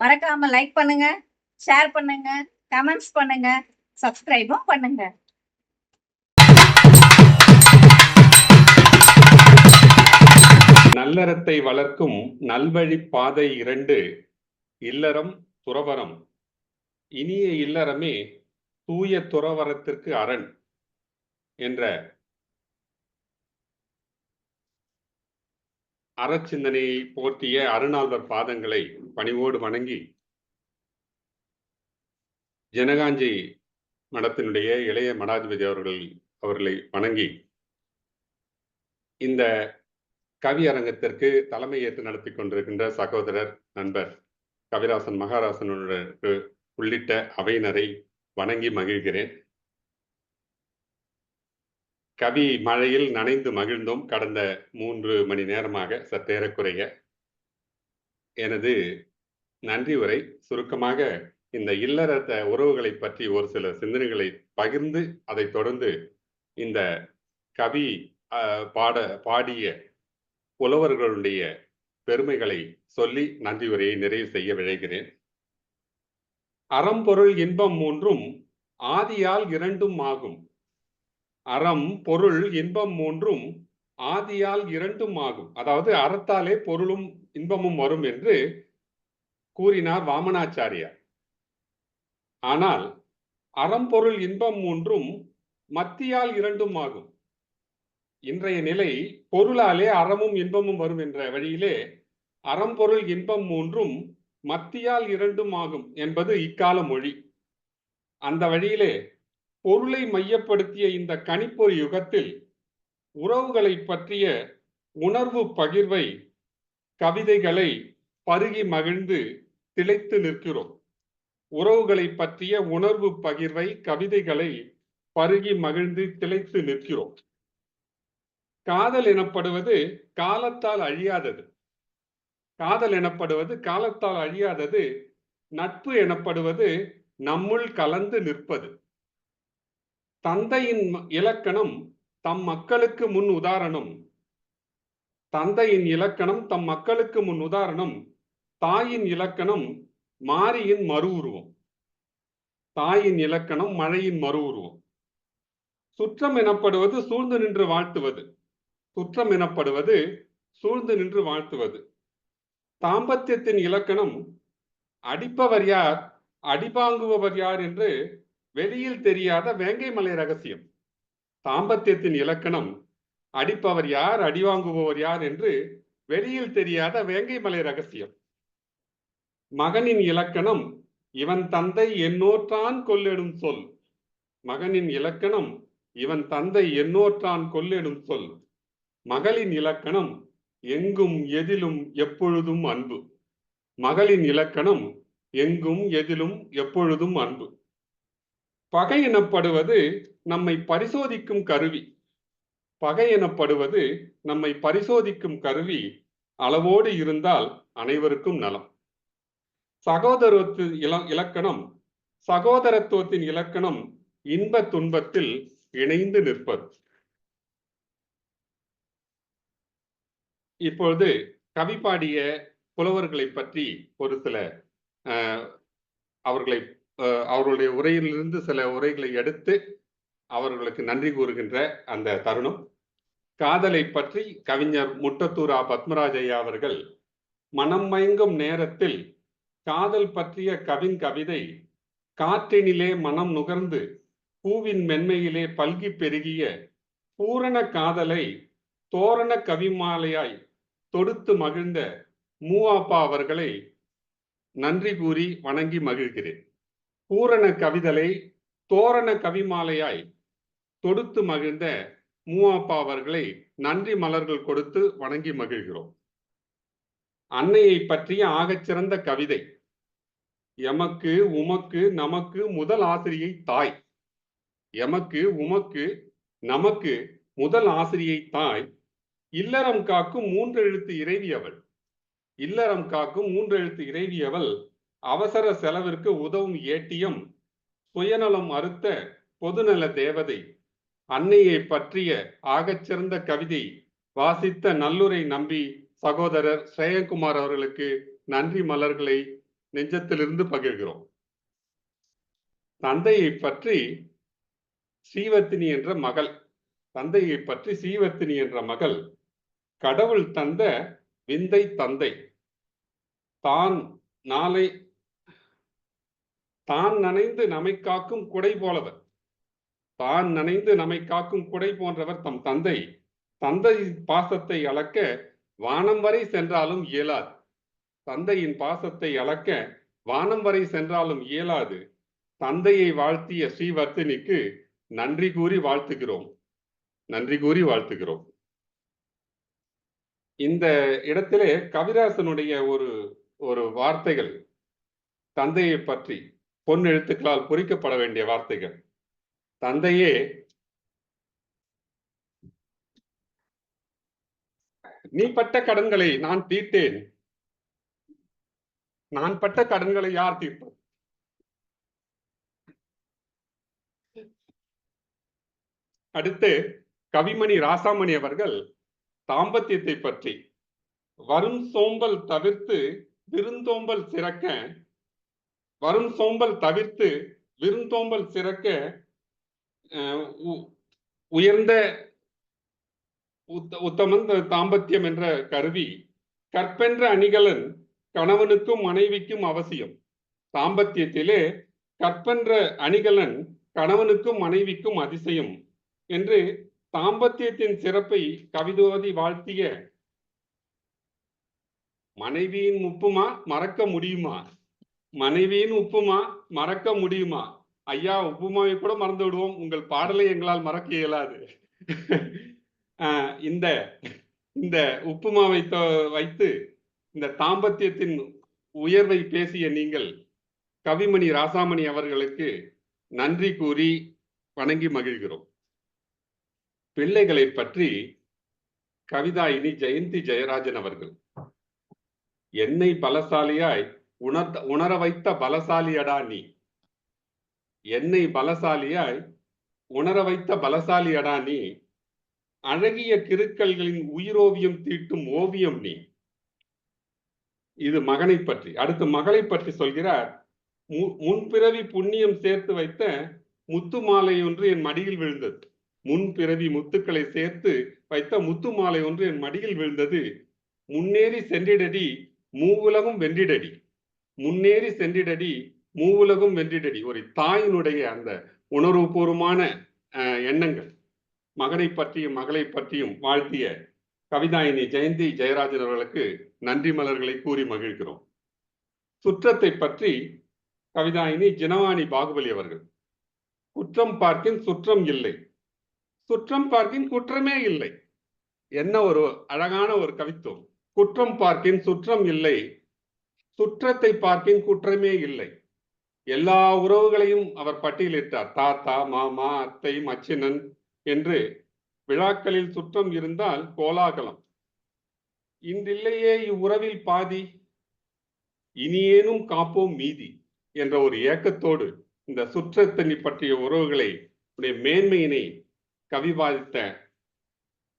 மறக்காம லைக் பண்ணுங்க ஷேர் பண்ணுங்க கமெண்ட்ஸ் பண்ணுங்க சப்ஸ்கிரைபும் பண்ணுங்க. நல்லறத்தை வளர்க்கும் நல்வழி பாதை இரண்டு இல்லறம் துறவரம் இனிய இல்லறமே தூய துறவரத்திற்கு அரண் என்ற அறச்சிந்தனையை போற்றிய அருணாழ்வர் பாதங்களை பணிவோடு வணங்கி ஜனகாஞ்சி மடத்தினுடைய இளைய மடாதிபதி அவர்கள் அவர்களை வணங்கி இந்த கவி அரங்கத்திற்கு தலைமை ஏற்று நடத்தி கொண்டிருக்கின்ற சகோதரர் நண்பர் கவிராசன் மகாராசனுடைய உள்ளிட்ட அவையினரை வணங்கி மகிழ்கிறேன். கவி மழையில் நனைந்து மகிழ்ந்தோம் கடந்த மூன்று மணி நேரமாக சற்றேறக்குறைய. எனது நன்றி உரை சுருக்கமாக இந்த இல்லறத்த உறவுகளை பற்றி ஒரு சில சிந்தனைகளை பகிர்ந்து அதை தொடர்ந்து இந்த கவி பாட பாடிய புலவர்களுடைய பெருமைகளை சொல்லி நன்றி உரையை நிறைவு செய்ய விழைகிறேன். அறம்பொருள் இன்பம் மூன்றும் ஆதியால் இரண்டும் ஆகும். அறம் பொருள் இன்பம் மூன்றும் ஆதியால் இரண்டும் ஆகும். அதாவது அறத்தாலே பொருளும் இன்பமும் வரும் என்று கூறினார் வாமனாச்சாரியார். ஆனால் அறம்பொருள் இன்பம் மூன்றும் மத்தியால் இரண்டும் ஆகும். இன்றைய நிலை பொருளாலே அறமும் இன்பமும் வரும் என்ற வழியிலே அறம்பொருள் இன்பம் மூன்றும் மத்தியால் இரண்டும் ஆகும் என்பது இக்கால மொழி. அந்த வழியிலே பொருளை மையப்படுத்திய இந்த கணிப்பொறி யுகத்தில் உறவுகளை பற்றிய உணர்வு பகிர்வை கவிதைகளை பருகி மகிழ்ந்து திளைத்து நிற்கிறோம். உறவுகளை பற்றிய உணர்வு பகிர்வை கவிதைகளை பருகி மகிழ்ந்து திளைத்து நிற்கிறோம். காதல் எனப்படுவது காலத்தால் அழியாதது. காதல் எனப்படுவது காலத்தால் அழியாதது. நட்பு எனப்படுவது நம்முள் கலந்து நிற்பது. தந்தையின் இலக்கணம் தம் மக்களுக்கு முன் உதாரணம். தந்தையின் இலக்கணம் தம் மக்களுக்கு முன் உதாரணம். தாயின் இலக்கணம் மாரியின் மறு உருவம். தாயின் இலக்கணம் மழையின் மறு உருவம். சுற்றம் எனப்படுவது சூழ்ந்து நின்று வாழ்த்துவது. சுற்றம் எனப்படுவது சூழ்ந்து நின்று வாழ்த்துவது. தாம்பத்தியத்தின் இலக்கணம் அடிப்பவர் யார்? அடிபாங்குபவர் யார் என்று வெளியில் தெரியாத வேங்கை மலை ரகசியம். தாம்பத்தியத்தின் இலக்கணம் அடிப்பவர் யார் அடிவாங்குபவர் யார் என்று வெளியில் தெரியாத வேங்கை மலை ரகசியம். மகனின் இலக்கணம் இவன் தந்தை என்னோற்றான் கொல்லெடும் சொல். மகனின் இலக்கணம் இவன் தந்தை என்னோற்றான் கொள்ளெடும் சொல். மகளின் இலக்கணம் எங்கும் எதிலும் எப்பொழுதும் அன்பு. மகளின் இலக்கணம் எங்கும் எதிலும் எப்பொழுதும் அன்பு. பகை எனப்படுவது நம்மை பரிசோதிக்கும் கருவி. பகை எனப்படுவது நம்மை பரிசோதிக்கும் கருவி அளவோடு இருந்தால் அனைவருக்கும் நலம். சகோதரத்து இல இலக்கணம் சகோதரத்துவத்தின் இலக்கணம் இன்ப துன்பத்தில் இணைந்து நிற்பது. இப்பொழுது கவி பாடிய புலவர்களை பற்றி ஒரு சில அவர்களை அவருடைய உரையிலிருந்து சில உரைகளை எடுத்து அவர்களுக்கு நன்றி கூறுகின்ற அந்த தருணம். காதலை பற்றி கவிஞர் முட்டத்தூரா பத்மராஜையா அவர்கள் மனம் மயங்கும் நேரத்தில் காதல் பற்றிய கவின் கவிதை காற்றினிலே மனம் நுகர்ந்து பூவின் மென்மையிலே பல்கி பெருகிய பூரண காதலை தோரண கவிமாலையாய் தொடுத்து மகிழ்ந்த மூவாப்பா அவர்களை நன்றி கூறி வணங்கி மகிழ்கிறேன். பூரண கவிதலை தோரண கவிமாலையாய் தொடுத்து மகிழ்ந்த மூவாப்பா அவர்களை நன்றி மலர்கள் கொடுத்து வணங்கி மகிழ்கிறோம். அன்னையை பற்றிய ஆகச்சிறந்த கவிதை. எமக்கு உமக்கு நமக்கு முதல் ஆசிரியை தாய். எமக்கு உமக்கு நமக்கு முதல் ஆசிரியை தாய். இல்லறம் காக்கும் மூன்றெழுத்து இறைவி அவள். இல்லறம் காக்கும் மூன்றெழுத்து இறைவி அவள் அவசர செலவிற்கு உதவும் ஏட்டியம் சுயநலம் அறுத்த பொதுநல தேவதை அன்னையை பற்றிய ஆகச்சிறந்த கவிதை வாசித்த நல்லுரை நம்பி சகோதரர் ஸ்ரேயங்குமார் அவர்களுக்கு நன்றி மலர்களை நெஞ்சத்திலிருந்து பகிர்கிறோம். தந்தையை பற்றி ஸ்ரீவர்த்தினி என்ற மகள் தந்தையை பற்றி ஸ்ரீவர்த்தினி என்ற மகள் கடவுள் தந்த விந்தை தந்தை தான் நாளை தான் நனைந்து நம்மை காக்கும் குடை போலவர். தான் நனைந்து நம்மை காக்கும் குடை போன்றவர் தம் தந்தை. தந்தை பாசத்தை அளக்க வானம் வரை சென்றாலும் இயலாது. தந்தையின் பாசத்தை அளக்க வானம் வரை சென்றாலும் இயலாது. தந்தையை வாழ்த்திய ஸ்ரீவர்த்தினிக்கு நன்றி கூறி வாழ்த்துகிறோம். நன்றி கூறி வாழ்த்துகிறோம். இந்த இடத்திலே கவிராசனுடைய ஒரு ஒரு வார்த்தைகள் தந்தையை பற்றி. பொன் எழுத்துக்களால் பொறிக்கப்பட வேண்டிய வார்த்தைகள். தந்தையே நீ பட்ட கடன்களை நான் தீர்த்தேன். நான் பட்ட கடன்களை யார் தீர்ப்பது அடுத்து கவிமணி ராசாமணி அவர்கள் தாம்பத்தியத்தை பற்றி. வரும் சோம்பல் தவிர்த்து விருந்தோம்பல் சிறக்க வரும் சோம்பல் தவிர்த்து விருந்தோம்பல் சிறக்க உ- உயர்ந்த உத்த- உத்தமன் தாம்பத்தியம் என்ற கருவி கற்பென்ற அணிகலன் கணவனுக்கும் மனைவிக்கும் அவசியம். தாம்பத்தியத்திலே கற்பென்ற அணிகலன் கணவனுக்கும் மனைவிக்கும் அதிசயம் என்று தாம்பத்தியத்தின் சிறப்பை கவிதோதி வாழ்த்திய மனைவியின் முப்புமா மறக்க முடியுமா? மனைவியின் உப்புமா மறக்க முடியுமா? ஐயா உப்புமாவை கூட மறந்து விடுவோம். உங்கள் பாடலை எங்களால் மறக்க இயலாது. ஆஹ் இந்த இந்த உப்புமாவை வைத்து இந்த தாம்பத்தியத்தின் உயர்வை பேசிய நீங்கள் கவிமணி ராசாமணி அவர்களுக்கு நன்றி கூறி வணங்கி மகிழ்கிறோம். பிள்ளைகளை பற்றி கவிதாயினி ஜெயந்தி ஜெயராஜன் அவர்கள். என்னை பலசாலியாய் உணர்த்த உணர வைத்த பலசாலியடா நீ. என்னை பலசாலியாய் உணர வைத்த பலசாலியடா நீ. அழகிய கிருக்கல்களின் உயிரோவியம் தீட்டும் ஓவியம் நீ. இது மகனை பற்றி. அடுத்து மகளை பற்றி சொல்கிறார். மு- முன்பிறவி புண்ணியம் சேர்த்து வைத்த முத்து மாலை ஒன்று என் மடியில் விழுந்தது. முன்பிறவி முத்துக்களை சேர்த்து வைத்த முத்து மாலை ஒன்று என் மடியில் விழுந்தது. முன்னேறி சென்றிடடி மூவுலகம் வென்றிடடி. முன்னேறி சென்றிடடி மூவுலகும் வென்றிடடி. ஒரு தாயினுடைய அந்த உணர்வுபூர்வமான அஹ், எண்ணங்கள். மகனை பற்றியும் மகளை பற்றியும் வாழ்த்திய கவிதாயினி ஜெயந்தி ஜெயராஜன் அவர்களுக்கு நன்றி மலர்களை கூறி மகிழ்கிறோம். சுற்றத்தை பற்றி கவிதாயினி ஜினவாணி பாகுபலி அவர்கள். குற்றம் பார்க்கின் சுற்றம் இல்லை. சுற்றம் பார்க்கின் குற்றமே இல்லை. என்ன ஒரு அழகான ஒரு கவித்துவம். குற்றம் பார்க்கின் சுற்றம் இல்லை. சுற்றத்தை பார்க்கின் குற்றமே இல்லை. எல்லா உறவுகளையும் அவர் பட்டியலிட்டார். தாத்தா மாமா அத்தை மச்சினன் என்று விழாக்களில் சுற்றம் இருந்தால் கோலாகலம். இன்றில்லையே இவ்வுறவில் பாதி இனியேனும் காப்போம் மீதி என்ற ஒரு ஏக்கத்தோடு இந்த சுற்றத்தனி பற்றிய உறவுகளை உடைய மேன்மையினை கவிவாதித்த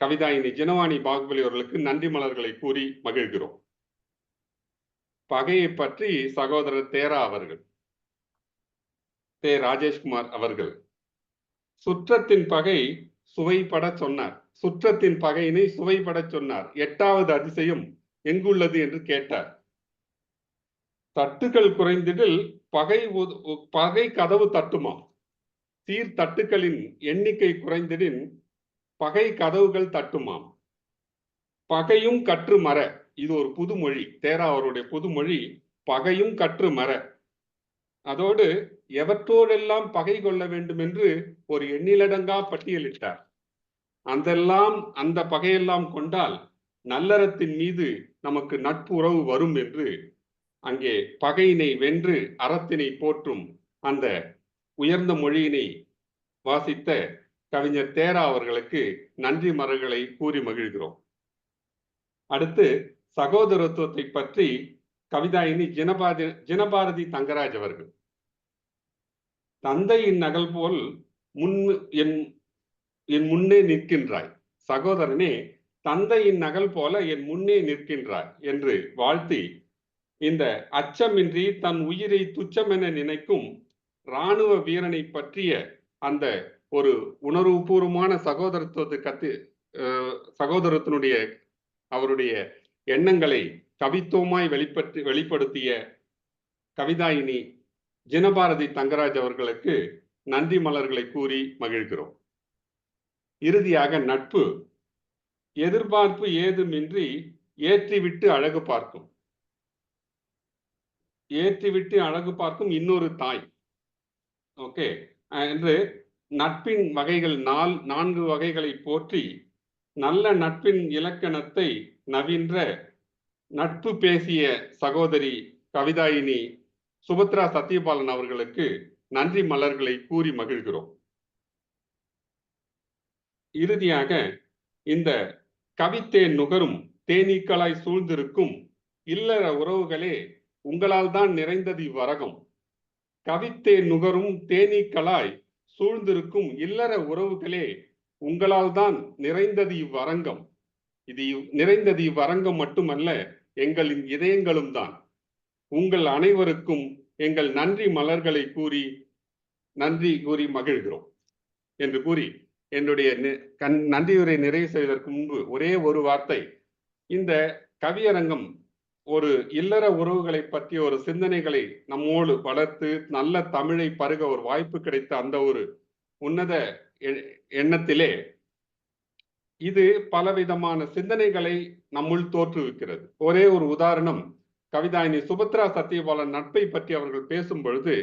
கவிதாயினி ஜனவாணி பாகுபலி அவர்களுக்கு நன்றி மலர்களை கூறி மகிழ்கிறோம். பகையை பற்றி சகோதரர் தேரா அவர்கள் தே. ராஜேஷ்குமார் அவர்கள் சுற்றத்தின் பகை சுவைப்பட சொன்னார். சுற்றத்தின் பகையினை சுவைப்பட சொன்னார். எட்டாவது அதிசயம் எங்குள்ளது என்று கேட்டார். தட்டுகள் குறைந்திடில் பகை உத- பகை கதவு தட்டுமாம் சீர் தட்டுக்களின் எண்ணிக்கை குறைந்திடின் பகை கதவுகள் தட்டுமாம். பகையும் கற்று மர இது ஒரு புதுமொழி. தேரா அவருடைய புதுமொழி பகையும் கற்று மர அதோடு எவற்றோடெல்லாம் பகை கொள்ள வேண்டும் என்று ஒரு எண்ணிலடங்கா பட்டியலிட்டார். அதெல்லாம் அந்த பகையெல்லாம் கொண்டால் நல்லறத்தின் மீது நமக்கு நட்பு உறவு வரும் என்று அங்கே பகையினை வென்று அறத்தினை போற்றும் அந்த உயர்ந்த மொழியினை வாசித்த கவிஞர் தேரா அவர்களுக்கு நன்றி மரங்களை கூறி மகிழ்கிறோம். அடுத்து சகோதரத்துவத்தை பற்றி கவிதாயினி ஜினபாதி ஜினபாரதி தங்கராஜ் அவர்கள். தந்தையின் நகல் போல் முன் என் என் முன்னே நிற்கின்றாய். சகோதரனே தந்தையின் நகல் போல என் முன்னே நிற்கின்றாய் என்று வாழ்த்தி இந்த அச்சமின்றி தன் உயிரை துச்சமென நினைக்கும் இராணுவ வீரனை பற்றிய அந்த ஒரு உணர்வுபூர்வமான சகோதரத்துவத்தை கத்து சகோதரத்தினுடைய அவருடைய எண்ணங்களை கவித்துவமாய் வெளிப்பட்டு வெளிப்படுத்திய கவிதாயினி ஜினபாரதி தங்கராஜ் அவர்களுக்கு நன்றி மலர்களை கூறி மகிழ்கிறோம். இறுதியாக நட்பு. எதிர்பார்ப்பு ஏதுமின்றி ஏற்றிவிட்டு அழகு பார்க்கும். ஏற்றிவிட்டு அழகு பார்க்கும் இன்னொரு தாய். ஓகே. என்று நட்பின் வகைகள் நால் நான்கு வகைகளை போற்றி நல்ல நட்பின் இலக்கணத்தை நவீன்ற நட்பு பேசிய சகோதரி கவிதாயினி சுபத்ரா சத்யபாலன் அவர்களுக்கு நன்றி மலர்களை கூறி மகிழ்கிறோம். இறுதியாக இந்த கவித்தேன் நுகரும் தேனீக்களாய் சூழ்ந்திருக்கும் இல்லற உறவுகளே உங்களால் தான் நிறைந்தது இவ்வரகம். கவித்தேன் நுகரும் தேனீக்களாய் சூழ்ந்திருக்கும் இல்லற உறவுகளே உங்களால் தான் நிறைந்தது இவ்வரங்கம். இது நிறைந்தது இவ்வரங்கம் மட்டுமல்ல எங்களின் இதயங்களும் தான். உங்கள் அனைவருக்கும் எங்கள் நன்றி மலர்களை கூறி நன்றி கூறி மகிழ்கிறோம் என்று கூறி என்னுடைய கண் நன்றியுரை நிறைவு செய்வதற்கு முன்பு ஒரே ஒரு வார்த்தை. இந்த கவியரங்கம் ஒரு இல்லற உறவுகளை பற்றிய ஒரு சிந்தனைகளை நம்மோடு வளர்த்து நல்ல தமிழை பருக ஒரு வாய்ப்பு கிடைத்த அந்த ஒரு உன்னத எண்ணத்திலே இது பலவிதமான சிந்தனைகளை நம்முள் தோற்றுவிக்கிறது. ஒரே ஒரு உதாரணம் கவிதாயினி சுபத்ரா சத்யபாலன் நட்பை பற்றி அவர்கள் பேசும் பொழுது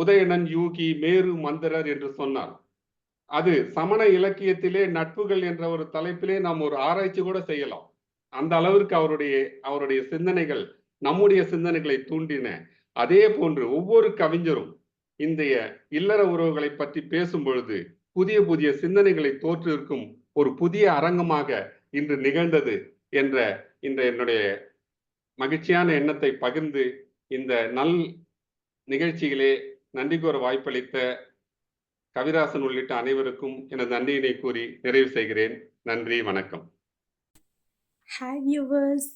உதயணன் யூகி மேரு மந்திரர் என்று சொன்னார். அது சமண இலக்கியத்திலே நட்புகள் என்ற ஒரு தலைப்பிலே நாம் ஒரு ஆராய்ச்சி கூட செய்யலாம். அந்த அளவிற்கு அவருடைய அவருடைய சிந்தனைகள் நம்முடைய சிந்தனைகளை தூண்டின. அதே போன்று ஒவ்வொரு கவிஞரும் இந்த இல்லற உறவுகளை பற்றி பேசும் பொழுது புதிய புதிய சிந்தனைகளை தோற்றிருக்கும் ஒரு புதிய அரங்கமாக இன்று நிகழ்ந்தது என்ற இந்த என்னுடைய மகிழ்ச்சியான எண்ணத்தை பகிர்ந்து இந்த நல் நிகழ்ச்சியிலே நன்றி கூற வாய்ப்பளித்த கவிராசன் உள்ளிட்ட அனைவருக்கும் எனது நன்றியினை கூறி நிறைவு செய்கிறேன். நன்றி வணக்கம். ஹாய் வியூவர்ஸ்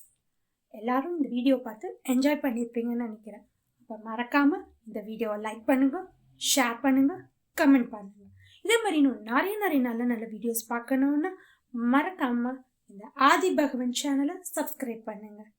எல்லாரும் இந்த வீடியோ பார்த்து என்ஜாய் பண்ணியிருப்பீங்கன்னு நினைக்கிறேன். அப்போ மறக்காமல் இந்த வீடியோவை லைக் பண்ணுங்கள் ஷேர் பண்ணுங்கள் கமெண்ட் பண்ணுங்கள் இதே மாதிரி இன்னும் நிறைய நிறைய நல்ல நல்ல வீடியோஸ் பார்க்கணுன்னா மறக்காமல் இந்த ஆதி பகவன் சேனலை சப்ஸ்கிரைப் பண்ணுங்கள்